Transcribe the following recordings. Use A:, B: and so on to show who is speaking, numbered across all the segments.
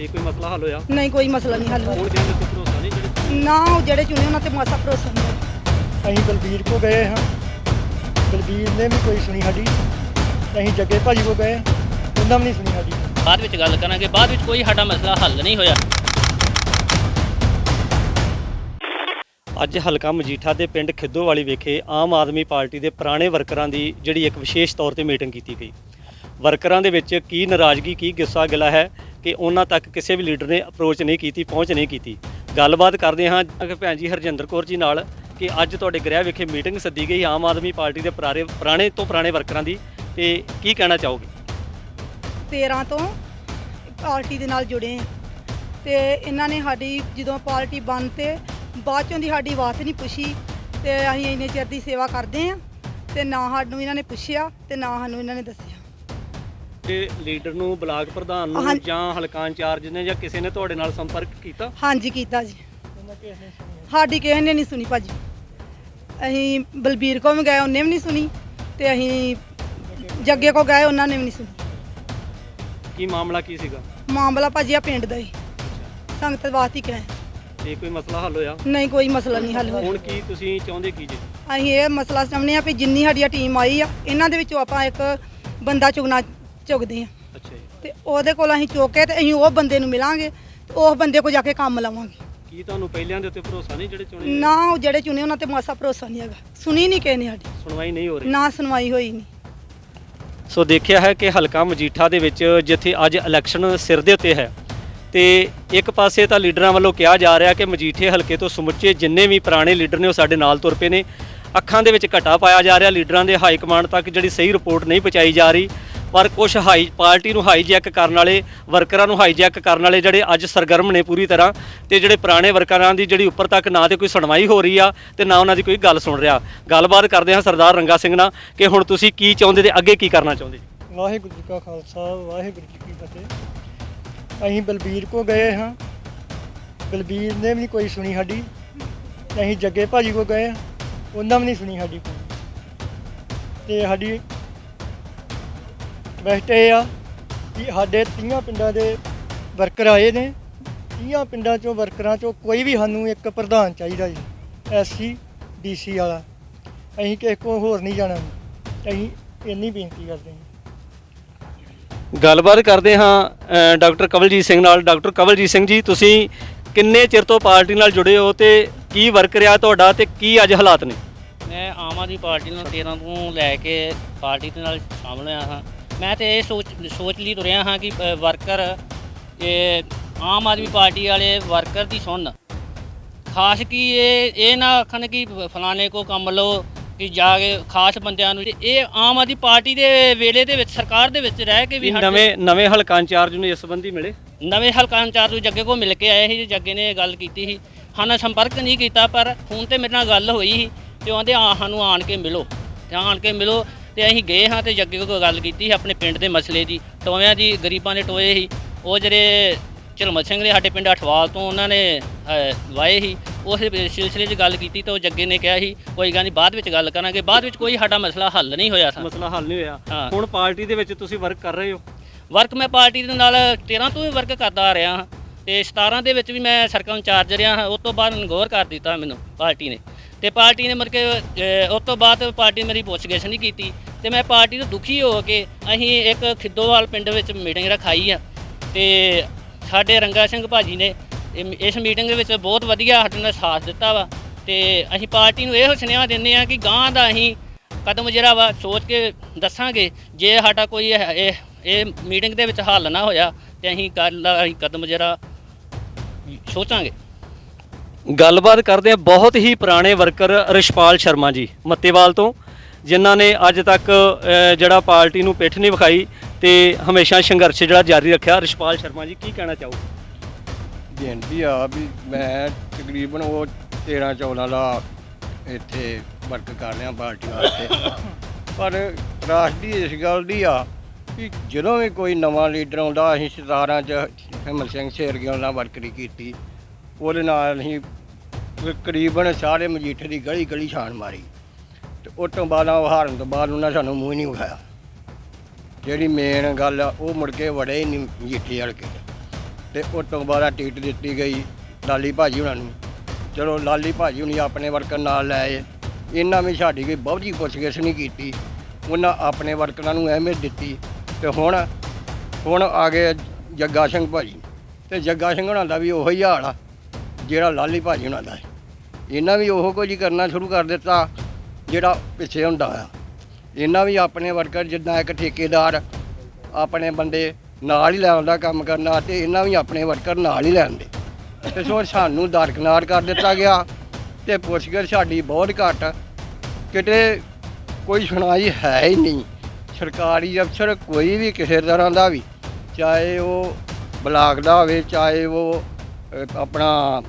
A: ਤੇ ਕੋਈ ਮਸਲਾ ਹੱਲ ਹੋਇਆ?
B: ਨਹੀਂ ਕੋਈ ਮਸਲਾ ਨਹੀਂ ਹੱਲ ਹੋਇਆ।
A: ਹੁਣ ਕਹਿੰਦੇ ਤੇ ਭਰੋਸਾ ਨਹੀਂ ਜਿਹੜੇ
B: ਨਾ ਉਹ ਜਿਹੜੇ ਚੁਣੇ ਉਹਨਾਂ ਤੇ ਮਾਸਾ ਭਰੋਸਾ ਨਹੀਂ।
C: ਅਸੀਂ ਬਲਬੀਰ ਕੋ ਗਏ ਹਾਂ। ਬਲਬੀਰ ਨੇ ਵੀ ਕੋਈ ਸੁਣੀ ਸਾਡੀ। ਅਸੀਂ ਜੱਗੇ ਭਾਜੀ ਕੋ ਗਏ। ਉਹਨਾਂ ਵੀ ਨਹੀਂ ਸੁਣੀ ਸਾਡੀ।
D: ਬਾਅਦ ਵਿੱਚ ਗੱਲ ਕਰਾਂਗੇ। ਬਾਅਦ ਵਿੱਚ ਕੋਈ ਸਾਡਾ ਮਸਲਾ ਹੱਲ ਨਹੀਂ ਹੋਇਆ।
A: ਅੱਜ ਹਲਕਾ ਮਜੀਠਾ ਦੇ ਪਿੰਡ ਖਿੱਦੋਵਾਲੀ ਵਿਖੇ ਆਮ ਆਦਮੀ ਪਾਰਟੀ ਦੇ ਪੁਰਾਣੇ ਵਰਕਰਾਂ ਦੀ ਜਿਹੜੀ ਇੱਕ ਵਿਸ਼ੇਸ਼ ਤੌਰ ਤੇ ਮੀਟਿੰਗ ਕੀਤੀ ਗਈ। ਵਰਕਰਾਂ ਦੇ ਵਿੱਚ ਕੀ ਨਾਰਾਜ਼ਗੀ ਕੀ ਗੁੱਸਾ ਗਿਲਾ ਹੈ? ਕਿ ਉਹਨਾਂ ਤੱਕ ਕਿਸੇ ਵੀ ਲੀਡਰ ਨੇ ਅਪਰੋਚ ਨਹੀਂ ਕੀਤੀ, ਪਹੁੰਚ ਨਹੀਂ ਕੀਤੀ। ਗੱਲਬਾਤ ਕਰਦੇ ਹਾਂ ਭੈਣ ਜੀ ਹਰਜਿੰਦਰ ਕੌਰ ਜੀ ਨਾਲ ਕਿ ਅੱਜ ਤੁਹਾਡੇ ਗ੍ਰਹਿ ਵਿਖੇ ਮੀਟਿੰਗ ਸੱਦੀ ਗਈ ਆਮ ਆਦਮੀ ਪਾਰਟੀ ਦੇ ਪੁਰਾਣੇ ਪੁਰਾਣੇ ਤੋਂ ਪੁਰਾਣੇ ਵਰਕਰਾਂ ਦੀ। ਤੇ ਕੀ ਕਹਿਣਾ ਚਾਹੋਗੇ?
B: 13 ਤੋਂ ਪਾਰਟੀ ਦੇ ਨਾਲ ਜੁੜੇ ਆ ਤੇ ਇਹਨਾਂ ਨੇ ਸਾਡੀ ਜਦੋਂ ਪਾਰਟੀ ਬਣ ਤੇ ਬਾਅਦ ਚੋਂ ਦੀ ਸਾਡੀ ਬਾਤ ਨਹੀਂ ਪੁੱਛੀ ਤੇ ਅਸੀਂ ਇੰਨੇ ਚਿਰ ਦੀ ਸੇਵਾ ਕਰਦੇ ਹਾਂ। ਤੇ ਨਾ ਸਾਨੂੰ ਇਹਨਾਂ ਨੇ ਪੁੱਛਿਆ ਤੇ ਨਾ ਸਾਨੂੰ ਇਹਨਾਂ ਨੇ ਦੱਸਿਆ।
A: ਤੇ ਲੀਡਰ ਨੂੰ ਬਲਾਕ ਪ੍ਰਧਾਨ ਨੂੰ। ਜਾਂ ਹਲਕਾ ਇੰਚਾਰਜ ਨੇ ਜਾਂ ਕਿਸੇ ਨੇ ਤੁਹਾਡੇ ਨਾਲ ਸੰਪਰਕ ਕੀਤਾ?
B: ਹਾਂਜੀ ਕੀਤਾ ਜੀ। ਸਾਡੀ ਕਿਸੇ ਨੇ ਨਹੀਂ ਸੁਣੀ ਭਾਜੀ। ਅਸੀਂ ਬਲਬੀਰ ਕੋ ਵੀ ਗਏ ਉਹਨੇ ਵੀ ਨਹੀਂ ਸੁਣੀ ਤੇ ਅਸੀਂ ਜੱਗੇ ਕੋ ਗਏ ਉਹਨਾਂ ਨੇ ਵੀ ਨਹੀਂ ਸੁਣੀ।
A: ਕੀ ਮਾਮਲਾ ਕੀ ਸੀਗਾ?
B: ਮਾਮਲਾ ਭਾਜੀ ਆ ਪਿੰਡ ਦਾ ਹੀ। ਸੰਗਤ ਵਾਸਤੇ ਹੀ ਗਏ
A: ਤੇ ਕੋਈ ਮਸਲਾ ਹੱਲ ਹੋਇਆ?
B: ਨਹੀਂ ਕੋਈ ਮਸਲਾ ਨਹੀਂ ਹੱਲ ਹੋਇਆ।
A: ਹੁਣ ਕੀ ਤੁਸੀਂ ਚਾਹੁੰਦੇ ਕੀ ਜੀ?
B: ਅਸੀਂ ਇਹ ਮਸਲਾ ਸਮਝਦੇ ਆ ਵੀ ਜਿੰਨੀ ਸਾਡੀ ਟੀਮ ਆਈ ਆ ਇਹਨਾਂ ਦੇ ਵਿੱਚੋਂ ਆਪਾਂ ਇੱਕ ਬੰਦਾ ਚੁਗਣਾ ਚੁਗਦੇ ਆ।
A: ਅੱਛਾ ਜੀ।
B: ਤੇ ਉਹਦੇ ਕੋਲ ਅਸੀਂ ਚੁੱਕ ਕੇ ਤੇ ਅਸੀਂ ਉਹ ਬੰਦੇ ਨੂੰ ਮਿਲਾਂਗੇ ਤੇ ਉਸ ਬੰਦੇ ਕੋਲ ਜਾ ਕੇ ਕੰਮ ਲਵਾਂਗੇ।
A: ਕੀ ਤੁਹਾਨੂੰ ਪਹਿਲਿਆਂ ਦੇ ਉੱਤੇ ਭਰੋਸਾ ਨਹੀਂ ਜਿਹੜੇ ਚੁਣੇ
B: ਨਾ ਉਹ ਜਿਹੜੇ ਚੁਣੇ ਉਹਨਾਂ ਤੇ ਮਾਸਾ ਭਰੋਸਾ ਨਹੀਂ ਹੈਗਾ। ਸੁਣੀ ਨਹੀਂ ਕਿਸੇ ਨੇ ਸਾਡੀ।
A: ਸੁਣਵਾਈ ਨਹੀਂ ਹੋ ਰਹੀ।
B: ਨਾ ਸੁਣਵਾਈ ਹੋਈ ਨਹੀਂ।
A: ਸੋ ਦੇਖਿਆ ਹੈ ਕਿ ਹਲਕਾ ਮਜੀਠਾ ਦੇ ਵਿੱਚ ਜਿੱਥੇ ਅੱਜ ਇਲੈਕਸ਼ਨ ਸਿਰ ਦੇ ਉੱਤੇ ਹੈ ਤੇ ਇੱਕ ਪਾਸੇ ਤਾਂ ਲੀਡਰਾਂ ਵੱਲੋਂ ਕਿਹਾ ਜਾ ਰਿਹਾ ਕਿ ਮਜੀਠੇ ਹਲਕੇ ਤੋਂ ਸਮੁੱਚੇ ਜਿੰਨੇ ਵੀ ਪੁਰਾਣੇ ਲੀਡਰ ਨੇ ਉਹ ਸਾਡੇ ਨਾਲ ਤੁਰ ਪਏ ਨੇ। ਅੱਖਾਂ ਦੇ ਵਿੱਚ ਘਟਾ ਪਾਇਆ ਜਾ ਰਿਹਾ ਲੀਡਰਾਂ ਦੇ ਹਾਈ ਕਮਾਂਡ ਤੱਕ ਜਿਹੜੀ ਸਹੀ ਰਿਪੋਰਟ ਨਹੀਂ ਪਹੁੰਚਾਈ ਜਾ ਰਹੀ। ਪਰ ਕੁਝ ਹਾਈ ਪਾਰਟੀ ਨੂੰ ਹਾਈਜੈਕ ਕਰਨ ਵਾਲੇ ਵਰਕਰਾਂ ਨੂੰ ਹਾਈਜੈਕ ਕਰਨ ਵਾਲੇ ਜਿਹੜੇ ਅੱਜ ਸਰਗਰਮ ਨੇ ਪੂਰੀ ਤਰ੍ਹਾਂ ਤੇ ਜਿਹੜੇ ਪੁਰਾਣੇ ਵਰਕਰਾਂ ਦੀ ਜਿਹੜੀ ਉੱਪਰ ਤੱਕ ਨਾ ਤੇ ਕੋਈ ਸੁਣਵਾਈ ਹੋ ਰਹੀ ਆ ਤੇ ਨਾ ਉਹਨਾਂ ਦੀ ਕੋਈ ਗੱਲ ਸੁਣ ਰਿਹਾ। ਗੱਲਬਾਤ ਕਰਦੇ ਹਾਂ ਸਰਦਾਰ ਰੰਗਾ ਸਿੰਘ ਨਾਲ ਕਿ ਹੁਣ ਤੁਸੀਂ ਕੀ ਚਾਹੁੰਦੇ ਤੇ ਅੱਗੇ ਕੀ ਕਰਨਾ ਚਾਹੁੰਦੇ?
C: ਵਾਹਿਗੁਰੂ ਜੀ ਕਾ ਖਾਲਸਾ, ਵਾਹਿਗੁਰੂ ਜੀ ਕੀ ਫਤਿਹ। ਅਸੀਂ ਬਲਬੀਰ ਕੋ ਗਏ ਹਾਂ। ਬਲਬੀਰ ਨੇ ਵੀ ਕੋਈ ਸੁਣੀ ਸਾਡੀ। ਅਸੀਂ ਜੱਗੇ ਭਾਜੀ ਕੋ ਗਏ ਉਹਨਾਂ ਵੀ ਨਹੀਂ ਸੁਣੀ ਸਾਡੀ ਕੋਈ। ਤੇ ਸਾਡੀ ਬੈਸਟ ਇਹ ਆ ਕਿ ਸਾਡੇ 30 ਪਿੰਡਾਂ ਦੇ ਵਰਕਰ ਆਏ ਨੇ। 30 ਪਿੰਡਾਂ ਚੋਂ ਵਰਕਰਾਂ ਚੋਂ ਕੋਈ ਵੀ ਸਾਨੂੰ ਇੱਕ ਪ੍ਰਧਾਨ ਚਾਹੀਦਾ ਜੀ ਐਸਸੀ ਡੀਸੀ ਵਾਲਾ। ਅਸੀਂ ਕਿਸੇ ਕੋ ਹੋਰ ਨਹੀਂ ਜਾਣਾ। ਅਸੀਂ ਇੰਨੀ ਬੇਨਤੀ ਕਰਦੇ ਹਾਂ।
A: ਗੱਲਬਾਤ ਕਰਦੇ ਹਾਂ ਡਾਕਟਰ ਕਵਲਜੀਤ ਸਿੰਘ ਨਾਲ। ਡਾਕਟਰ ਕਵਲਜੀਤ ਸਿੰਘ ਜੀ ਤੁਸੀਂ ਕਿੰਨੇ ਚਿਰ ਤੋਂ ਪਾਰਟੀ ਨਾਲ ਜੁੜੇ ਹੋ ਤੇ ਕੀ ਵਰਕ ਰਿਹਾ ਤੁਹਾਡਾ ਤੇ ਕੀ ਅੱਜ ਹਾਲਾਤ ਨੇ?
D: ਮੈਂ ਆਮ ਆਦਮੀ ਪਾਰਟੀ ਨੂੰ 13 ਤੋਂ ਲੈ ਕੇ ਪਾਰਟੀ ਦੇ ਨਾਲ ਸ਼ਾਮਲ ਹੋਇਆ ਹਾਂ। ਮੈਂ ਤੇ ਇਹ ਸੋਚ ਸੋਚ ਲਈ ਤੁਰਿਆ ਹਾਂ ਕਿ ਅ, ਵਰਕਰ ਇਹ ਆਮ ਆਦਮੀ ਪਾਰਟੀ ਵਾਲੇ ਵਰਕਰ ਦੀ ਸੁਣਨ ਖਾਸ ਕੀ ਇਹ ਇਹ ਨਾ ਆਖਣ ਕਿ ਫਲਾਣੇ ਕੋ ਕੰਮ ਲਓ ਕਿ ਜਾ ਕੇ ਖਾਸ ਬੰਦਿਆਂ ਨੂੰ ਇਹ ਆਮ ਆਦਮੀ ਪਾਰਟੀ ਦੇ ਵੇਲੇ ਦੇ ਵਿੱਚ ਸਰਕਾਰ ਦੇ ਵਿੱਚ ਰਹਿ ਕੇ ਵੀ ਸਾਡੇ-
A: ਨਵੇਂ ਨਵੇਂ ਹਲਕਾ ਇੰਚਾਰਜ ਨੂੰ ਇਸ ਸੰਬੰਧੀ ਮਿਲੇ?
D: ਨਵੇਂ ਹਲਕਾ ਇੰਚਾਰਜ ਨੂੰ ਜੱਗੇ ਕੋ ਮਿਲ ਕੇ ਆਏ ਸੀ ਜੱਗੇ ਨੇ ਇਹ ਗੱਲ ਕੀਤੀ ਸੀ। ਸਾਨੂੰ ਸੰਪਰਕ ਨਹੀਂ ਕੀਤਾ ਪਰ ਫੋਨ ਤੇ ਮੇਰੇ ਨਾਲ ਗੱਲ ਹੋਈ ਸੀ ਤੇ ਉਹ ਆਂਦੇ ਆ ਸਾਨੂੰ ਆਣ ਕੇ ਮਿਲੋ। ਤੇ ਆਣ ਕੇ ਮਿਲੋ ਤੇ ਅਸੀਂ ਗਏ ਹਾਂ ਤੇ ਜੱਗੇ ਕੋਲ ਗੱਲ ਕੀਤੀ ਸੀ ਆਪਣੇ ਪਿੰਡ ਦੇ ਮਸਲੇ ਦੀ। ਟੋਇਆਂ ਦੀ ਗਰੀਬਾਂ ਦੇ ਟੋਏ ਸੀ। ਉਹ ਜਿਹੜੇ ਝਲਮਤ ਸਿੰਘ ਨੇ ਸਾਡੇ ਪਿੰਡ ਅਠਵਾਲ ਤੋਂ ਉਹਨਾਂ ਨੇ ਅਹ, ਵਾਏ ਸੀ। ਉਸ ਸਿਲਸਿਲੇ 'ਚ ਗੱਲ ਕੀਤੀ ਤਾਂ ਉਹ ਜੱਗੇ ਨੇ ਕਿਹਾ ਸੀ ਕੋਈ ਗੱਲ ਨਹੀਂ ਬਾਅਦ ਵਿੱਚ ਗੱਲ ਕਰਾਂਗੇ। ਬਾਅਦ ਵਿੱਚ ਕੋਈ ਸਾਡਾ ਮਸਲਾ ਹੱਲ ਨਹੀਂ ਹੋਇਆ ਸਾ।
A: ਮਸਲਾ ਹੱਲ ਨਹੀਂ ਹੋਇਆ।
D: ਹਾਂ।
A: ਹੁਣ ਪਾਰਟੀ ਦੇ ਵਿੱਚ ਤੁਸੀਂ ਵਰਕ ਕਰ ਰਹੇ ਹੋ?
D: ਵਰਕ ਮੈਂ ਪਾਰਟੀ ਦੇ ਨਾਲ 13 ਤੋਂ ਹੀ ਵਰਕ ਕਰਦਾ ਆ ਰਿਹਾ ਹਾਂ। ਤੇ 17 ਦੇ ਵਿੱਚ ਵੀ ਮੈਂ ਸਰਕਲ ਇੰਚਾਰਜ ਰਿਹਾ ਹਾਂ। ਉਸ ਤੋਂ ਬਾਅਦ ਨਗੌਰ ਕਰ ਦਿੱਤਾ ਮੈਨੂੰ ਪਾਰਟੀ ਨੇ। ਤੇ ਪਾਰਟੀ ਨੇ ਮਤਲਬ ਕਿ ਅਹ, ਉਸ ਤੋਂ ਬਾਅਦ ਪਾਰਟੀ ਮੇਰੀ ਪੁੱਛਗਿੱਛ ਨਹੀਂ ਕੀਤੀ ਤੇ ਮੈਂ ਪਾਰਟੀ ਤੋਂ ਦੁਖੀ ਹੋ ਕੇ ਅਸੀਂ ਇੱਕ ਖਿੱਦੋਵਾਲ ਪਿੰਡ ਵਿੱਚ ਮੀਟਿੰਗ ਰਖਾਈ ਆ ਤੇ ਸਾਡੇ ਰੰਗਾ ਸਿੰਘ ਭਾਜੀ ਨੇ ਇਸ ਮੀਟਿੰਗ ਦੇ ਵਿੱਚ ਬਹੁਤ ਵਧੀਆ ਸਾਡੇ ਨਾਲ ਸਾਥ ਦਿੱਤਾ ਵਾ ਤੇ ਅਸੀਂ ਪਾਰਟੀ ਨੂੰ ਇਹੋ ਸੁਨੇਹਾ ਦਿੰਦੇ ਆ ਕਿ ਗਾਂ ਦਾ ਅਸੀਂ ਕਦਮ ਜਿਹੜਾ ਵਾ ਸੋਚ ਕੇ ਦੱਸਾਂਗੇ ਜੇ ਸਾਡਾ ਕੋਈ ਇਹ ਇਹ- ਇਹ ਮੀਟਿੰਗ ਦੇ ਵਿੱਚ ਹੱਲ ਨਾ ਹੋਇਆ ਤੇ ਅਸੀਂ ਕੱਲ ਅਸੀਂ ਕਦਮ ਜਿਹੜਾ ਸੋਚਾਂਗੇ।
A: ਗੱਲਬਾਤ ਕਰਦੇ ਹਾਂ ਬਹੁਤ ਹੀ ਪੁਰਾਣੇ ਵਰਕਰ ਰਿਸ਼ਪਾਲ ਸ਼ਰਮਾ ਜੀ ਮੱਤੇਵਾਲ ਤੋਂ, ਜਿਨ੍ਹਾਂ ਨੇ ਅੱਜ ਤੱਕ ਜਿਹੜਾ ਪਾਰਟੀ ਨੂੰ ਪਿੱਠ ਨਹੀਂ ਵਿਖਾਈ ਤੇ ਹਮੇਸ਼ਾ ਸੰਘਰਸ਼ ਜਿਹੜਾ ਜਾਰੀ ਰੱਖਿਆ। ਰਿਸ਼ਪਾਲ ਸ਼ਰਮਾ ਜੀ, ਕੀ ਕਹਿਣਾ ਚਾਹੋ
E: ਬੇਨਤੀ ਆ ਵੀ ਮੈਂ ਤਕਰੀਬਨ ਉਹ 13 14 ਦਾ ਇੱਥੇ ਵਰਕ ਕਰ ਰਿਹਾ ਪਾਰਟੀ ਵਾਸਤੇ। ਪਰ ਰਾਸ਼ਟਰੀ ਇਸ ਗੱਲ ਦੀ ਆ ਕਿ ਜਦੋਂ ਵੀ ਕੋਈ ਨਵਾਂ ਲੀਡਰ ਆਉਂਦਾ, ਅਸੀਂ 17 ਚ ਹਿੰਮਤ ਸਿੰਘ ਸ਼ੇਰਗਿੱਲ ਨਾਲ ਵਰਕਰੀ ਕੀਤੀ। ਉਹਦੇ ਨਾਲ ਅਸੀਂ ਤਕਰੀਬਨ ਸਾਰੇ ਮਜੀਠੇ ਦੀ ਗਲੀ ਗਲੀ ਛਾਣ ਮਾਰੀ। ਤੇ ਉਸ ਤੋਂ ਬਾਅਦ ਉਹ ਹਾਰਨ ਤੋਂ ਬਾਅਦ ਉਹਨਾਂ ਸਾਨੂੰ ਮੂੰਹ ਹੀ ਨਹੀਂ ਵਿਖਾਇਆ ਜਿਹੜੀ ਮੇਨ ਗੱਲ ਆ, ਉਹ ਮੁੜ ਕੇ ਵੜੇ ਹੀ ਨਹੀਂ ਮਜੀਠੇ ਹਲਕੇ 'ਚ ਤੇ ਉਸ ਤੋਂ ਬਾਅਦ ਟਿਕਟ ਦਿੱਤੀ ਗਈ ਲਾਲੀ ਭਾਜੀ ਉਹਨਾਂ ਨੂੰ। ਚਲੋ ਲਾਲੀ ਭਾਜੀ ਹੁਣੀ ਆਪਣੇ ਵਰਕਰ ਨਾਲ ਲੈ ਆਏ। ਇਹਨਾਂ ਵੀ ਸਾਡੀ ਕੋਈ ਬਹੁਤੀ ਪੁੱਛਗਿੱਛ ਨਹੀਂ ਕੀਤੀ। ਉਹਨਾਂ ਆਪਣੇ ਵਰਕਰਾਂ ਨੂੰ ਅਹਿਮੀਅਤ ਦਿੱਤੀ। ਤੇ ਹੁਣ ਹੁਣ ਆ ਗਏ ਜੱਗਾ ਸਿੰਘ ਭਾਜੀ। ਤੇ ਜੱਗਾ ਸਿੰਘ ਹੁਣਾਂ ਦਾ ਵੀ ਉਹੀ ਹਾਲ ਆ। ਜਿਹੜਾ ਲਾਲੀ ਭਾਜੀ ਉਹਨਾਂ ਦਾ ਹੈ। ਇਹਨਾਂ ਵੀ ਉਹੋ ਕੁਝ ਹੀ ਕਰਨਾ ਸ਼ੁਰੂ ਕਰ ਦਿੱਤਾ, ਜਿਹੜਾ ਪਿੱਛੇ ਹੁੰਦਾ ਆ। ਇਹਨਾਂ ਵੀ ਆਪਣੇ ਵਰਕਰ ਜਿੱਦਾਂ ਇੱਕ ਠੇਕੇਦਾਰ ਆਪਣੇ ਬੰਦੇ ਨਾਲ ਹੀ ਲੈਣ ਦਾ ਕੰਮ ਕਰਨਾ ਤੇ ਇਹਨਾਂ ਵੀ ਆਪਣੇ ਵਰਕਰ ਨਾਲ ਹੀ ਲੈਣ ਦੇ ਤੇ ਸੋ ਸਾਨੂੰ ਦਰਕਨਾਰ ਕਰ ਦਿੱਤਾ ਗਿਆ ਤੇ ਪੁੱਛਗਿੱਛ ਸਾਡੀ ਬਹੁਤ ਘੱਟ। ਕਿਤੇ ਕੋਈ ਸੁਣਾਈ ਹੈ ਹੀ ਨਹੀਂ। ਸਰਕਾਰੀ ਅਫਸਰ ਕੋਈ ਵੀ ਕਿਸੇ ਤਰ੍ਹਾਂ ਦਾ ਵੀ, ਚਾਹੇ ਉਹ ਬਲਾਕ ਦਾ ਹੋਵੇ, ਚਾਹੇ ਉਹ ਆਪਣਾ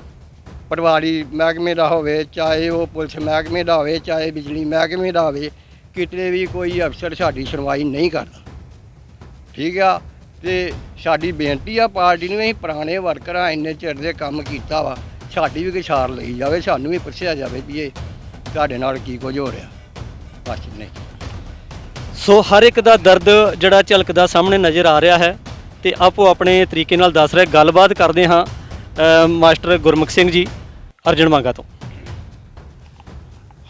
E: ਪਟਵਾਰੀ ਮਹਿਕਮੇ ਦਾ ਹੋਵੇ, ਚਾਹੇ ਉਹ ਪੁਲਿਸ ਮਹਿਕਮੇ ਦਾ ਹੋਵੇ, ਚਾਹੇ ਬਿਜਲੀ ਮਹਿਕਮੇ ਦਾ ਹੋਵੇ, ਕਿਤੇ ਵੀ ਕੋਈ ਅਫਸਰ ਸਾਡੀ ਸੁਣਵਾਈ ਨਹੀਂ ਕਰਦਾ। ਠੀਕ ਆ? ਤੇ ਸਾਡੀ ਬੇਨਤੀ ਆ, ਪਾਰਟੀ ਨੂੰ ਅਸੀਂ ਪੁਰਾਣੇ ਵਰਕਰਾਂ ਇੰਨੇ ਚਿਰ ਦੇ ਕੰਮ ਕੀਤਾ ਵਾ, ਸਾਡੀ ਵੀ ਕਿਛਾਰ ਲਈ ਜਾਵੇ, ਸਾਨੂੰ ਵੀ ਪੁੱਛਿਆ ਜਾਵੇ ਵੀ ਇਹ ਤੁਹਾਡੇ ਨਾਲ ਕੀ ਕੁਝ ਹੋ ਰਿਹਾ। ਬਸ ਨਹੀਂ
A: ਸੋ ਹਰ ਇੱਕ ਦਾ ਦਰਦ ਜਿਹੜਾ ਝਲਕਦਾ ਸਾਹਮਣੇ ਨਜ਼ਰ ਆ ਰਿਹਾ ਹੈ ਤੇ ਆਪੋ ਆਪਣੇ ਤਰੀਕੇ ਨਾਲ ਦੱਸ ਰਿਹਾ, ਗੱਲਬਾਤ ਕਰਦੇ ਹਾਂ ਮਾਸਟਰ ਗੁਰਮੁਖ ਸਿੰਘ ਜੀ। ਅਰਜਨ ਮੰਗਾ ਤੋਂ।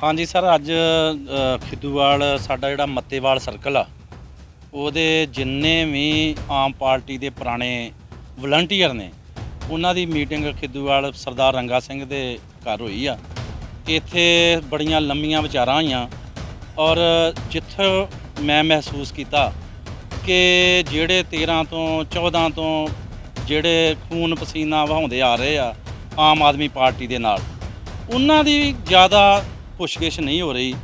F: ਹਾਂਜੀ ਸਰ ਅੱਜ ਅ, ਖਿੱਦੂਵਾਲ ਸਾਡਾ ਜਿਹੜਾ ਮੱਤੇਵਾਲ ਸਰਕਲ ਆ ਉਹਦੇ ਜਿੰਨੇ ਵੀ ਆਮ ਪਾਰਟੀ ਦੇ ਪੁਰਾਣੇ ਵਲੰਟੀਅਰ ਨੇ ਉਹਨਾਂ ਦੀ ਮੀਟਿੰਗ ਖਿੱਦੂਵਾਲ ਸਰਦਾਰ ਰੰਗਾ ਸਿੰਘ ਦੇ ਘਰ ਹੋਈ ਆ। ਇੱਥੇ ਬੜੀਆਂ ਲੰਮੀਆਂ ਵਿਚਾਰਾਂ ਹੋਈਆਂ ਔਰ ਜਿੱਥੋਂ ਮੈਂ ਮਹਿਸੂਸ ਕੀਤਾ ਕਿ ਜਿਹੜੇ 13 ਤੋਂ 14 ਤੋਂ ਜਿਹੜੇ ਖੂਨ ਪਸੀਨਾ ਵਹਾਉਂਦੇ ਆ ਰਹੇ ਆ ਆਮ ਆਦਮੀ ਪਾਰਟੀ ਦੇ ਨਾਲ। ਉਹਨਾਂ ਦੀ ਜ਼ਿਆਦਾ ਪੁੱਛਗਿੱਛ ਨਹੀਂ ਹੋ ਰਹੀ।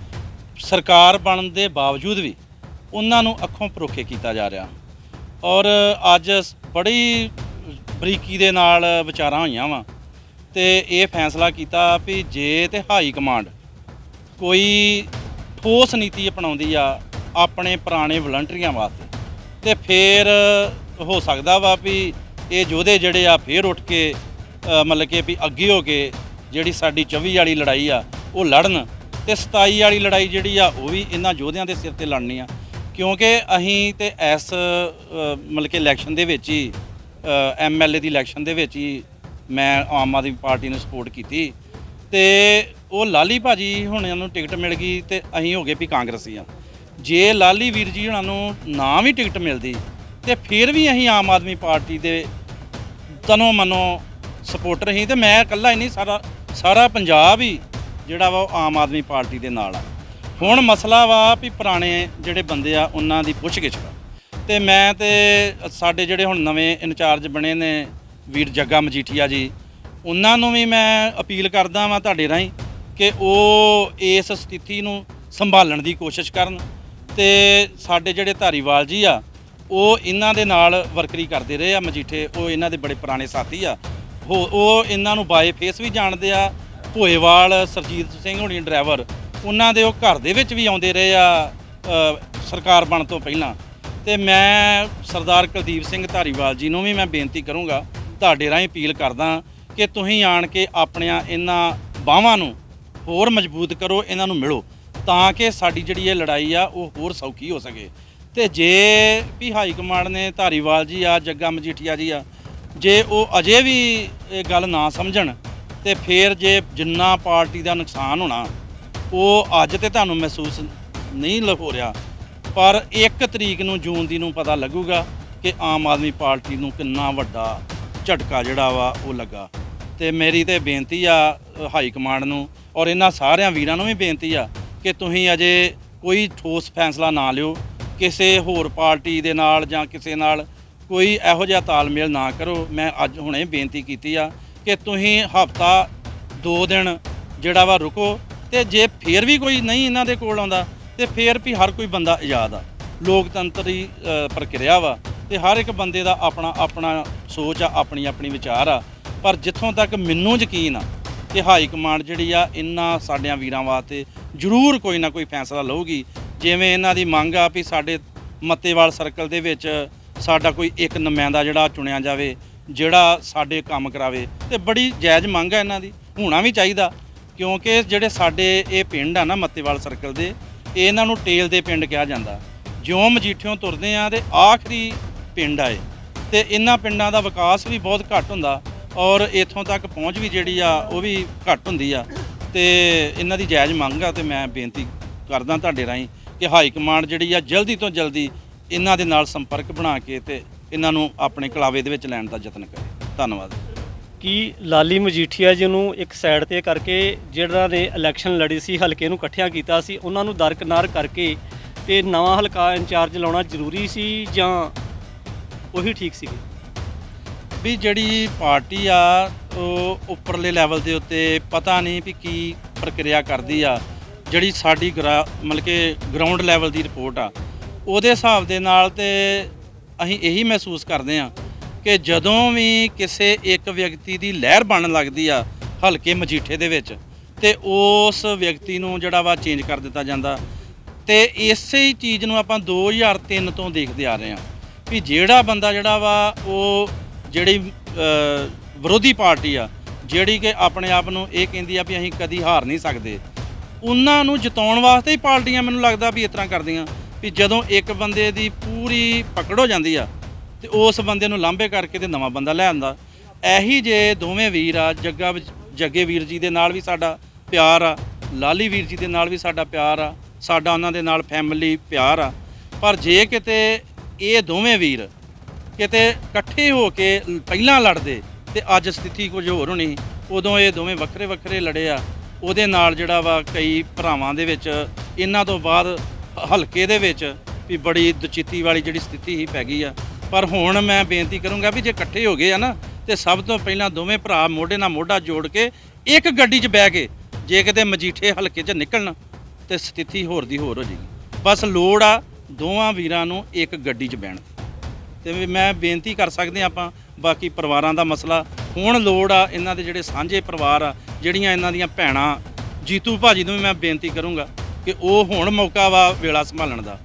F: ਸਰਕਾਰ ਬਣਨ ਦੇ ਬਾਵਜੂਦ ਵੀ ਉਹਨਾਂ ਨੂੰ ਅੱਖੋਂ ਪਰੋਖੇ ਕੀਤਾ ਜਾ ਰਿਹਾ। ਔਰ ਅੱਜ ਬੜੀ ਬਰੀਕੀ ਦੇ ਨਾਲ ਵਿਚਾਰਾਂ ਹੋਈਆਂ ਵਾ। ਤੇ ਇਹ ਫੈਸਲਾ ਕੀਤਾ ਵੀ ਜੇ ਤੇ ਹਾਈ ਕਮਾਂਡ ਕੋਈ ਠੋਸ ਨੀਤੀ ਅਪਣਾਉਂਦੀ ਆ ਆਪਣੇ ਪੁਰਾਣੇ ਵਲੰਟਰੀਆਂ ਵਾਸਤੇ, ਤੇ ਫਿਰ ਹੋ ਸਕਦਾ ਵਾ ਵੀ ਇਹ ਯੋਧੇ ਜਿਹੜੇ ਆ ਫੇਰ ਉੱਠ ਕੇ ਮਤਲਬ ਕਿ ਵੀ ਅੱਗੇ ਹੋ ਕੇ ਜਿਹੜੀ ਸਾਡੀ 24 ਵਾਲੀ ਲੜਾਈ ਆ, ਉਹ ਲੜਨ ਤੇ 27 ਵਾਲੀ ਲੜਾਈ ਜਿਹੜੀ ਆ, ਉਹ ਵੀ ਇਹਨਾਂ ਯੋਧਿਆਂ ਦੇ ਸਿਰ ਤੇ ਲੜਨੀ ਆ। ਕਿਉਂਕਿ ਅਸੀਂ ਤੇ ਇਸ ਮਤਲਬ ਕਿ ਇਲੈਕਸ਼ਨ ਦੇ ਵਿੱਚ ਹੀ ਐਮਐਲਏ ਦੀ ਇਲੈਕਸ਼ਨ ਦੇ ਵਿੱਚ ਹੀ ਮੈਂ ਆਮ ਆਦਮੀ ਪਾਰਟੀ ਨੂੰ ਸਪੋਰਟ ਕੀਤੀ ਤੇ ਉਹ ਲਾਲੀ ਭਾਜੀ ਹੁਣਾਂ ਨੂੰ ਟਿਕਟ ਮਿਲ ਗਈ ਤੇ ਅਸੀਂ ਹੋ ਗਏ ਵੀ ਕਾਂਗਰਸੀ ਆ। ਜੇ ਲਾਲੀ ਵੀਰ ਜੀ ਹੁਣਾਂ ਨੂੰ ਨਾ ਵੀ ਟਿਕਟ ਮਿਲਦੀ ਤੇ ਫਿਰ ਵੀ ਅਸੀਂ ਆਮ ਆਦਮੀ ਪਾਰਟੀ ਦੇ ਤਨੋਂ ਮਨੋਂ ਸਪੋਰਟਰ ਹੀ ਤੇ ਮੈਂ ਇਕੱਲਾ ਹੀ ਨਹੀਂ, ਸਾਰਾ ਸਾਰਾ ਪੰਜਾਬ ਹੀ ਜਿਹੜਾ ਵਾ ਉਹ ਆਮ ਆਦਮੀ ਪਾਰਟੀ ਦੇ ਨਾਲ ਆ। ਹੁਣ ਮਸਲਾ ਵਾ ਵੀ ਪੁਰਾਣੇ ਜਿਹੜੇ ਬੰਦੇ ਆ, ਉਹਨਾਂ ਦੀ ਪੁੱਛਗਿੱਛ ਦਾ ਤੇ ਮੈਂ ਤੇ ਸਾਡੇ ਜਿਹੜੇ ਹੁਣ ਨਵੇਂ ਇੰਚਾਰਜ ਬਣੇ ਨੇ, ਵੀਰ ਜੱਗਾ ਮਜੀਠੀਆ ਜੀ, ਉਹਨਾਂ ਨੂੰ ਵੀ ਮੈਂ ਅਪੀਲ ਕਰਦਾ ਵਾਂ ਤੁਹਾਡੇ ਰਾਹੀਂ ਕਿ ਉਹ ਇਸ ਸਥਿਤੀ ਨੂੰ ਸੰਭਾਲਣ ਦੀ ਕੋਸ਼ਿਸ਼ ਕਰਨ ਤੇ ਸਾਡੇ ਜਿਹੜੇ ਧਾਰੀਵਾਲ ਜੀ ਆ, ਉਹ ਇਹਨਾਂ ਦੇ ਨਾਲ ਵਰਕਰੀ ਕਰਦੇ ਰਹੇ ਆ ਮਜੀਠੇ, ਉਹ ਇਹਨਾਂ ਦੇ ਬੜੇ ਪੁਰਾਣੇ ਸਾਥੀ ਆ। ਉਹ ਉਹ ਇਹਨਾਂ ਨੂੰ ਬਾਏ ਫੇਸ ਵੀ ਜਾਣਦੇ ਆ, ਭੋਏਵਾਲ, ਸਰਜੀਤ ਸਿੰਘ ਹੋਣੀ ਡਰਾਈਵਰ ਉਹਨਾਂ ਦੇ ਉਹ ਘਰ ਦੇ ਵਿੱਚ ਵੀ ਆਉਂਦੇ ਰਹੇ ਆ ਸਰਕਾਰ ਬਣ ਤੋਂ ਪਹਿਲਾਂ। ਤੇ ਮੈਂ ਸਰਦਾਰ ਕੁਲਦੀਪ ਸਿੰਘ ਧਾਰੀਵਾਲ ਜੀ ਨੂੰ ਵੀ ਮੈਂ ਬੇਨਤੀ ਕਰੂੰਗਾ, ਤੁਹਾਡੇ ਰਾਹੀਂ ਅਪੀਲ ਕਰਦਾ ਕਿ ਤੁਸੀਂ ਆਣ ਕੇ ਆਪਣੀਆਂ ਇਹਨਾਂ ਬਾਹਾਂ ਨੂੰ ਹੋਰ ਮਜ਼ਬੂਤ ਕਰੋ, ਇਹਨਾਂ ਨੂੰ ਮਿਲੋ, ਤਾਂ ਕਿ ਸਾਡੀ ਜਿਹੜੀ ਇਹ ਲੜਾਈ ਆ, ਉਹ ਹੋਰ ਸੌਖੀ ਹੋ ਸਕੇ। ਤੇ ਜੇ ਵੀ ਹਾਈ ਕਮਾਂਡ ਨੇ ਧਾਰੀਵਾਲ ਜੀ ਆ, ਜੱਗਾ ਮਜੀਠੀਆ ਜੀ ਆ ਜੇ ਉਹ ਅਜੇ ਵੀ ਇਹ ਗੱਲ ਨਾ ਸਮਝਣ ਤੇ ਫਿਰ ਜੇ ਜਿੰਨਾ ਪਾਰਟੀ ਦਾ ਨੁਕਸਾਨ ਹੋਣਾ, ਉਹ ਅੱਜ ਤੇ ਤੁਹਾਨੂੰ ਮਹਿਸੂਸ ਨਹੀਂ ਹੋ ਰਿਹਾ। ਪਰ 1 ਤਰੀਕ ਨੂੰ ਜੂਨ ਦੀ ਨੂੰ ਪਤਾ ਲੱਗੂਗਾ ਕਿ ਆਮ ਆਦਮੀ ਪਾਰਟੀ ਨੂੰ ਕਿੰਨਾ ਵੱਡਾ ਝਟਕਾ ਜਿਹੜਾ ਵਾ ਉਹ ਲੱਗਾ। ਤੇ ਮੇਰੀ ਤੇ ਬੇਨਤੀ ਆ, ਹਾਈ ਕਮਾਂਡ ਨੂੰ ਔਰ ਇਹਨਾਂ ਸਾਰਿਆਂ ਵੀਰਾਂ ਨੂੰ ਵੀ ਬੇਨਤੀ ਆ ਕਿ ਤੁਸੀਂ ਅਜੇ ਕੋਈ ਠੋਸ ਫੈਸਲਾ ਨਾ ਲਿਓ। ਕਿਸੇ ਹੋਰ ਪਾਰਟੀ ਦੇ ਨਾਲ ਜਾਂ ਕਿਸੇ ਨਾਲ ਕੋਈ ਇਹੋ ਜਿਹਾ ਤਾਲਮੇਲ ਨਾ ਕਰੋ, ਮੈਂ ਅੱਜ ਹੁਣੇ ਬੇਨਤੀ ਕੀਤੀ ਆ ਕਿ ਤੁਸੀਂ ਹਫਤਾ, ਦੋ ਦਿਨ ਜਿਹੜਾ ਵਾ ਰੁਕੋ ਤੇ ਜੇ ਫੇਰ ਵੀ ਕੋਈ ਨਹੀਂ ਇਹਨਾਂ ਦੇ ਕੋਲ ਆਉਂਦਾ ਤੇ ਫੇਰ ਵੀ ਹਰ ਕੋਈ ਬੰਦਾ ਆਜ਼ਾਦ ਆ। ਲੋਕਤੰਤਰੀ ਪ੍ਰਕਿਰਿਆ ਵਾ ਤੇ ਹਰ ਇੱਕ ਬੰਦੇ ਦਾ ਆਪਣਾ ਆਪਣਾ ਸੋਚ ਆ, ਆਪਣੀ ਆਪਣੀ ਵਿਚਾਰ ਆ। ਪਰ ਜਿੱਥੋਂ ਤੱਕ ਮੈਨੂੰ ਯਕੀਨ ਆ ਕਿ ਹਾਈ ਕਮਾਂਡ ਜਿਹੜੀ ਆ, ਇਹਨਾਂ ਸਾਡਿਆਂ ਵੀਰਾਂ ਵਾਸਤੇ ਜ਼ਰੂਰ ਕੋਈ ਨਾ ਕੋਈ ਫੈਸਲਾ ਲਊਗੀ। ਜਿਵੇਂ ਇਹਨਾਂ ਦੀ ਮੰਗ ਆ ਵੀ ਸਾਡੇ ਮੱਤੇਵਾਲ ਸਰਕਲ ਦੇ ਵਿੱਚ ਸਾਡਾ ਕੋਈ ਇੱਕ ਨੁਮਾਇੰਦਾ ਜਿਹੜਾ ਚੁਣਿਆ ਜਾਵੇ, ਜਿਹੜਾ ਸਾਡੇ ਕੰਮ ਕਰਾਵੇ, ਤੇ ਬੜੀ ਜਾਇਜ਼ ਮੰਗ ਆ ਇਹਨਾਂ ਦੀ। ਹੋਣਾ ਵੀ ਚਾਹੀਦਾ, ਕਿਉਂਕਿ ਜਿਹੜੇ ਸਾਡੇ ਇਹ ਪਿੰਡ ਆ ਨਾ ਮੱਤੇਵਾਲ ਸਰਕਲ ਦੇ ਇਹਨਾਂ ਨੂੰ ਟੇਲ ਦੇ ਪਿੰਡ ਕਿਹਾ ਜਾਂਦਾ। ਜਿਉਂ ਮਜੀਠਿਓਂ ਤੁਰਦੇ ਆ ਤੇ ਆਖਰੀ ਪਿੰਡ ਆਏ ਇਹ। ਤੇ ਇਹਨਾਂ ਪਿੰਡਾਂ ਦਾ ਵਿਕਾਸ ਵੀ ਬਹੁਤ ਘੱਟ ਹੁੰਦਾ ਔਰ ਇੱਥੋਂ ਤੱਕ ਪਹੁੰਚ ਵੀ ਜਿਹੜੀ ਆ, ਉਹ ਵੀ ਘੱਟ ਹੁੰਦੀ ਆ। ਤੇ ਇਹਨਾਂ ਦੀ ਜਾਇਜ਼ ਮੰਗ ਆ ਤੇ ਮੈਂ ਬੇਨਤੀ ਕਰਦਾ ਤੁਹਾਡੇ ਰਾਹੀਂ ਕਿ ਹਾਈ ਕਮਾਂਡ ਜਿਹੜੀ ਆ, ਜਲਦੀ ਤੋਂ ਜਲਦੀ ਇਹਨਾਂ ਦੇ ਨਾਲ ਸੰਪਰਕ ਬਣਾ ਕੇ ਤੇ ਇਹਨਾਂ ਨੂੰ ਆਪਣੇ ਕਲਾਵੇ ਦੇ ਵਿੱਚ ਲੈਣ ਦਾ ਯਤਨ ਕਰੇ। ਧੰਨਵਾਦ।
A: ਕੀ ਲਾਲੀ ਮਜੀਠੀਆ ਜੀ ਨੂੰ ਇੱਕ ਸਾਈਡ ਤੇ ਕਰਕੇ ਜਿਹੜਾ ਨੇ ਇਲੈਕਸ਼ਨ ਲੜੀ ਸੀ ਹਲਕੇ ਨੂੰ ਇਕੱਠਿਆਂ ਕੀਤਾ ਸੀ ਉਹਨਾਂ ਨੂੰ ਦਰਕਨਾਰ ਕਰਕੇ ਤੇ ਨਵਾਂ ਹਲਕਾ ਇੰਚਾਰਜ ਲਾਉਣਾ ਜ਼ਰੂਰੀ ਸੀ ਜਾਂ ਉਹੀ ਠੀਕ ਸੀਗੇ
F: ਵੀ ਜਿਹੜੀ ਪਾਰਟੀ ਆ ਉਹ ਉੱਪਰਲੇ ਲੈਵਲ ਦੇ ਉੱਤੇ ਪਤਾ ਨਹੀਂ ਵੀ ਕੀ ਪ੍ਰਕਿਰਿਆ ਕਰਦੀ ਆ। ਜਿਹੜੀ ਸਾਡੀ ਮਤਲਬ ਕਿ ਗਰਾਊਂਡ ਲੈਵਲ ਦੀ ਰਿਪੋਰਟ ਆ ਉਹਦੇ ਹਿਸਾਬ ਦੇ ਨਾਲ ਤੇ ਅਸੀਂ ਇਹੀ ਮਹਿਸੂਸ ਕਰਦੇ ਹਾਂ ਕਿ ਜਦੋਂ ਵੀ ਕਿਸੇ ਇੱਕ ਵਿਅਕਤੀ ਦੀ ਲਹਿਰ ਬਣਨ ਲੱਗਦੀ ਆ ਹਲਕੇ ਮਜੀਠੇ ਦੇ ਵਿੱਚ, ਤੇ ਉਸ ਵਿਅਕਤੀ ਨੂੰ ਜਿਹੜਾ ਵਾ ਚੇਂਜ ਕਰ ਦਿੱਤਾ ਜਾਂਦਾ। ਤੇ ਇਸੇ ਹੀ ਚੀਜ਼ ਨੂੰ ਆਪਾਂ 2003 ਤੋਂ ਦੇਖਦੇ ਆ ਰਹੇ ਹਾਂ ਵੀ ਜਿਹੜਾ ਬੰਦਾ ਜਿਹੜਾ ਵਾ ਉਹ ਜਿਹੜੀ ਵਿਰੋਧੀ ਪਾਰਟੀ ਆ, ਜਿਹੜੀ ਕਿ ਆਪਣੇ ਆਪ ਨੂੰ ਇਹ ਕਹਿੰਦੀ ਆ ਵੀ ਅਸੀਂ ਕਦੀ ਹਾਰ ਨਹੀਂ ਸਕਦੇ, ਉਹਨਾਂ ਨੂੰ ਜਿਤਾਉਣ ਵਾਸਤੇ ਹੀ ਪਾਰਟੀਆਂ ਮੈਨੂੰ ਲੱਗਦਾ ਵੀ ਇਸ ਤਰ੍ਹਾਂ ਕਰਦੀਆਂ। ਵੀ ਜਦੋਂ ਇੱਕ ਬੰਦੇ ਦੀ ਪੂਰੀ ਪਕੜ ਹੋ ਜਾਂਦੀ ਆ ਤੇ ਉਸ ਬੰਦੇ ਨੂੰ ਲਾਂਭੇ ਕਰਕੇ ਤੇ ਨਵਾਂ ਬੰਦਾ ਲੈ ਆਂਦਾ। ਇਹੀ ਜੇ ਦੋਵੇਂ ਵੀਰ ਆ, ਜੱਗਾ ਵਿੱਚ- ਜੱਗੇ ਵੀਰ ਜੀ ਦੇ ਨਾਲ ਵੀ ਸਾਡਾ ਪਿਆਰ ਆ, ਲਾਲੀ ਵੀਰ ਜੀ ਦੇ ਨਾਲ ਵੀ ਸਾਡਾ ਪਿਆਰ ਆ, ਸਾਡਾ ਉਹਨਾਂ ਦੇ ਨਾਲ ਫੈਮਿਲੀ ਪਿਆਰ ਆ। ਪਰ ਜੇ ਕਿਤੇ ਇਹ ਦੋਵੇਂ ਵੀਰ ਕਿਤੇ ਇਕੱਠੇ ਹੋ ਕੇ ਪਹਿਲਾਂ ਲੜਦੇ ਤੇ ਅੱਜ ਸਥਿਤੀ ਕੁਝ ਹੋਰ ਹੋਣੀ, ਉਦੋਂ ਇਹ ਦੋਵੇਂ ਵੱਖਰੇ ਵੱਖਰੇ ਲੜੇ ਆ। ਉਹਦੇ ਨਾਲ ਜਿਹੜਾ ਵਾ ਕਈ ਭਰਾਵਾਂ ਦੇ ਵਿੱਚ, ਇਹਨਾਂ ਤੋਂ ਬਾਅਦ ਹਲਕੇ ਦੇ ਵਿੱਚ ਵੀ ਬੜੀ ਦੁਚਿੱਤੀ ਵਾਲੀ ਜਿਹੜੀ ਸਥਿਤੀ ਹੀ ਪੈ ਗਈ ਆ। ਪਰ ਹੁਣ ਮੈਂ ਬੇਨਤੀ ਕਰੂੰਗਾ ਵੀ ਜੇ ਇਕੱਠੇ ਹੋ ਗਏ ਆ ਨਾ, ਤੇ ਸਭ ਤੋਂ ਪਹਿਲਾਂ ਦੋਵੇਂ ਭਰਾ ਮੋਢੇ ਨਾਲ ਮੋਢਾ ਜੋੜ ਕੇ ਇੱਕ ਗੱਡੀ 'ਚ ਬਹਿ ਕੇ ਜੇ ਕਿਤੇ ਮਜੀਠੇ ਹਲਕੇ 'ਚ ਨਿਕਲਣ, ਤੇ ਸਥਿਤੀ ਹੋਰ ਦੀ ਹੋਰ ਹੋ ਜਾਏਗੀ। ਬਸ ਲੋੜ ਆ ਦੋਵਾਂ ਵੀਰਾਂ ਨੂੰ ਇੱਕ ਗੱਡੀ 'ਚ ਬਹਿਣ ਦੀ। ਤੇ ਵੀ ਮੈਂ ਬੇਨਤੀ ਕਰ ਸਕਦੇ ਹਾਂ ਆਪਾਂ, ਬਾਕੀ ਪਰਿਵਾਰਾਂ ਦਾ ਮਸਲਾ। ਹੁਣ ਲੋੜ ਆ ਇਹਨਾਂ ਦੇ ਜਿਹੜੇ ਸਾਂਝੇ ਪਰਿਵਾਰ ਆ, ਜਿਹੜੀਆਂ ਇਹਨਾਂ ਦੀਆਂ ਭੈਣਾਂ, ਜੀਤੂ ਭਾਜੀ ਨੂੰ ਵੀ ਮੈਂ ਬੇਨਤੀ ਕਰੂੰਗਾ ਕਿ ਉਹ ਹੁਣ ਮੌਕਾ ਵਾ ਵੇਲਾ ਸੰਭਾਲਣ ਦਾ।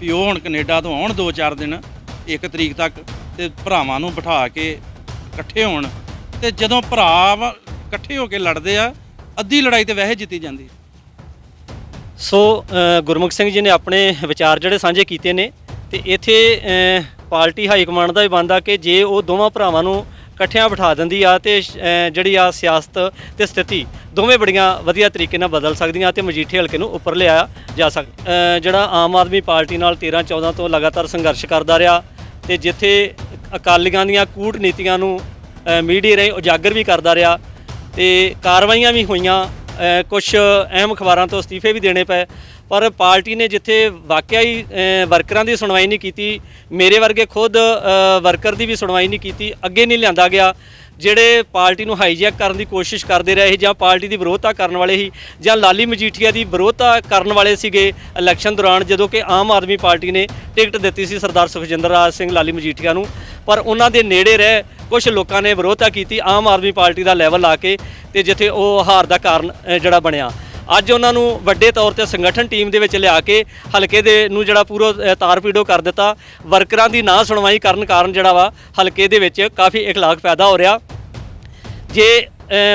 F: ਵੀ ਉਹ ਹੁਣ ਕੈਨੇਡਾ ਤੋਂ ਆਉਣ 2-4 ਦਿਨ, ਇੱਕ ਤਰੀਕ ਤੱਕ ਤੇ ਭਰਾਵਾਂ ਨੂੰ ਬਿਠਾ ਕੇ ਇਕੱਠੇ ਹੋਣ। ਤੇ ਜਦੋਂ ਭਰਾ ਵਾ- ਇਕੱਠੇ ਹੋ ਕੇ ਲੜਦੇ ਆ, ਅੱਧੀ ਲੜਾਈ ਤੇ ਵੈਸੇ ਜਿੱਤੀ ਜਾਂਦੀ।
A: ਸੋ ਗੁਰਮੁਖ ਸਿੰਘ ਜੀ ਨੇ ਆਪਣੇ ਵਿਚਾਰ ਜਿਹੜੇ ਸਾਂਝੇ ਕੀਤੇ ਨੇ, ਤੇ ਇੱਥੇ ਪਾਰਟੀ ਹਾਈ ਕਮਾਂਡ ਦਾ ਵੀ ਬਣਦਾ ਕਿ ਜੇ ਉਹ ਦੋਵਾਂ ਭਰਾਵਾਂ ਨੂੰ ਇਕੱਠਿਆਂ ਬਿਠਾ ਦਿੰਦੀ ਆ ਤੇ ਅ, ਜਿਹੜੀ ਆ ਸਿਆਸਤ ਤੇ ਸਥਿਤੀ ਦੋਵੇਂ ਬੜੀਆਂ ਵਧੀਆ ਤਰੀਕੇ ਨਾਲ ਬਦਲ ਸਕਦੀਆਂ ਤੇ ਮਜੀਠੇ ਹਲਕੇ ਨੂੰ ਉੱਪਰ ਲਿਆਇਆ ਜਾ ਸਕਦਾ ਜਿਹੜਾ ਆਮ ਆਦਮੀ ਪਾਰਟੀ ਨਾਲ 13 14 ਤੋਂ ਲਗਾਤਾਰ ਸੰਘਰਸ਼ ਕਰਦਾ ਰਿਹਾ ਤੇ ਜਿੱਥੇ ਅਕਾਲੀਆਂ ਦੀਆਂ ਕੂਟਨੀਤੀਆਂ ਨੂੰ ਅ, ਮੀਡੀਆ ਰਾਹੀਂ ਉਜਾਗਰ ਵੀ ਕਰਦਾ ਰਿਹਾ ਤੇ ਕਾਰਵਾਈਆਂ ਵੀ ਹੋਈਆਂ ਕੁਝ ਅਹਿਮ ਅਖਬਾਰਾਂ ਤੋਂ ਅਸਤੀਫੇ ਵੀ ਦੇਣੇ ਪਏ। ਪਰ ਪਾਰਟੀ ਨੇ ਜਿੱਥੇ ਵਾਕਿਆ ਹੀ ਵਰਕਰਾਂ ਦੀ ਸੁਣਵਾਈ ਨਹੀਂ ਕੀਤੀ, ਮੇਰੇ ਵਰਗੇ ਖੁਦ ਵਰਕਰ ਦੀ ਵੀ ਸੁਣਵਾਈ ਨਹੀਂ ਕੀਤੀ, ਅੱਗੇ ਨਹੀਂ ਲਿਆਂਦਾ ਗਿਆ। ਜਿਹੜੇ ਪਾਰਟੀ ਨੂੰ ਹਾਈਜੈਕ ਕਰਨ ਦੀ ਕੋਸ਼ਿਸ਼ ਕਰਦੇ ਰਹੇ ਜਾਂ ਪਾਰਟੀ ਦੀ ਵਿਰੋਧਤਾ ਕਰਨ ਵਾਲੇ ਸੀ ਜਾਂ ਲਾਲੀ ਮਜੀਠੀਆ ਦੀ ਵਿਰੋਧਤਾ ਕਰਨ ਵਾਲੇ ਸੀਗੇ ਇਲੈਕਸ਼ਨ ਦੌਰਾਨ, ਜਦੋਂ ਕਿ ਆਮ ਆਦਮੀ ਪਾਰਟੀ ਨੇ ਟਿਕਟ ਦਿੱਤੀ ਸੀ ਸਰਦਾਰ ਸੁਖਜਿੰਦਰ ਰਾਜ ਸਿੰਘ ਲਾਲੀ ਮਜੀਠੀਆ ਨੂੰ, ਪਰ ਉਹਨਾਂ ਦੇ ਨੇੜੇ ਰਹਿ ਕੁਝ ਲੋਕਾਂ ਨੇ ਵਿਰੋਧਤਾ ਕੀਤੀ ਆਮ ਆਦਮੀ ਪਾਰਟੀ ਦਾ ਲੈਵਲ ਲਾ ਕੇ ਤੇ ਜਿੱਥੇ ਉਹ ਹਾਰ ਦਾ ਕਾਰਨ ਜਿਹੜਾ ਬਣਿਆ। ਅੱਜ ਉਹਨਾਂ ਨੂੰ ਵੱਡੇ ਤੌਰ ਤੇ ਸੰਗਠਨ ਟੀਮ ਦੇ ਵਿੱਚ ਲਿਆ ਕੇ ਹਲਕੇ ਦੇ ਨੂੰ ਜਿਹੜਾ ਪੂਰਾ ਅ, ਤਾਰਪੀੜੋ ਕਰ ਦਿੱਤਾ। ਵਰਕਰਾਂ ਦੀ ਨਾ ਸੁਣਵਾਈ ਕਰਨ ਕਾਰਨ ਜਿਹੜਾ ਵਾ ਹਲਕੇ ਦੇ ਵਿੱਚ ਕਾਫੀ ਇਖਲਾਕ ਪੈਦਾ ਹੋ ਰਿਹਾ। ਜੇ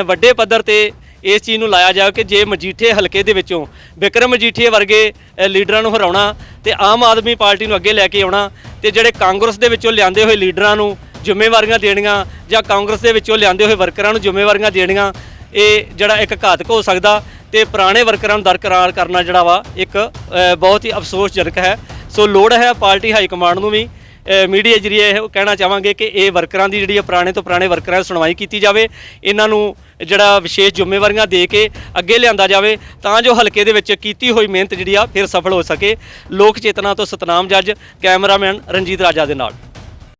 A: ਵੱਡੇ ਪੱਧਰ ਤੇ ਇਸ ਚੀਜ਼ ਨੂੰ ਲਾਇਆ ਜਾਵੇ ਕਿ ਜੇ ਮਜੀਠੇ ਹਲਕੇ ਦੇ ਵਿੱਚੋਂ ਵਿਕਰਮ ਮਜੀਠੇ ਵਰਗੇ ਲੀਡਰਾਂ ਨੂੰ ਹਰਾਉਣਾ ਤੇ ਆਮ ਆਦਮੀ ਪਾਰਟੀ ਨੂੰ ਅੱਗੇ ਲੈ ਕੇ ਆਉਣਾ ਤੇ ਜਿਹੜੇ ਕਾਂਗਰਸ ਦੇ ਵਿੱਚੋਂ ਲਿਆਂਦੇ ਹੋਏ ਲੀਡਰਾਂ ਨੂੰ ਜ਼ਿੰਮੇਵਾਰੀਆਂ ਦੇਣੀਆਂ ਜਾਂ ਕਾਂਗਰਸ ਦੇ ਵਿੱਚੋਂ ਲਿਆਂਦੇ ਹੋਏ ਵਰਕਰਾਂ ਨੂੰ ਜ਼ਿੰਮੇਵਾਰੀਆਂ ਦੇਣੀਆਂ ਇਹ ਜਿਹੜਾ ਇੱਕ ਘਾਤਕ ਹੋ ਸਕਦਾ। ਤੇ ਪੁਰਾਣੇ ਵਰਕਰਾਂ ਨੂੰ ਦਰਕਰਾਰ ਕਰਨਾ ਜਿਹੜਾ ਵਾ ਇੱਕ ਬਹੁਤ ਹੀ ਅਫਸੋਸਜਨਕ ਹੈ। ਸੋ ਲੋੜ ਹੈ ਪਾਰਟੀ ਹਾਈ ਕਮਾਂਡ ਨੂੰ ਵੀ ਮੀਡੀਆ ਜਰੀਏ ਇਹ ਕਹਿਣਾ ਚਾਹਾਂਗੇ ਕਿ ਇਹ ਵਰਕਰਾਂ ਦੀ ਜਿਹੜੀ ਹੈ ਪੁਰਾਣੇ ਤੋਂ ਪੁਰਾਣੇ ਵਰਕਰਾਂ ਦੀ ਸੁਣਵਾਈ ਕੀਤੀ ਜਾਵੇ। ਇਹਨਾਂ ਨੂੰ ਜਿਹੜਾ ਵਿਸ਼ੇਸ਼ ਜ਼ਿੰਮੇਵਾਰੀਆਂ ਦੇ ਕੇ ਅੱਗੇ ਲਿਆਂਦਾ ਜਾਵੇ ਤਾਂ ਜੋ ਹਲਕੇ ਦੇ ਵਿੱਚ ਕੀਤੀ ਹੋਈ ਮਿਹਨਤ ਜਿਹੜੀ ਆ ਫਿਰ ਸਫਲ ਹੋ ਸਕੇ। ਲੋਕ ਚੇਤਨਾ ਤੋਂ ਸਤਨਾਮ ਜੱਜ, ਕੈਮਰਾਮੈਨ ਰਣਜੀਤ ਰਾਜਾ ਦੇ ਨਾਲ।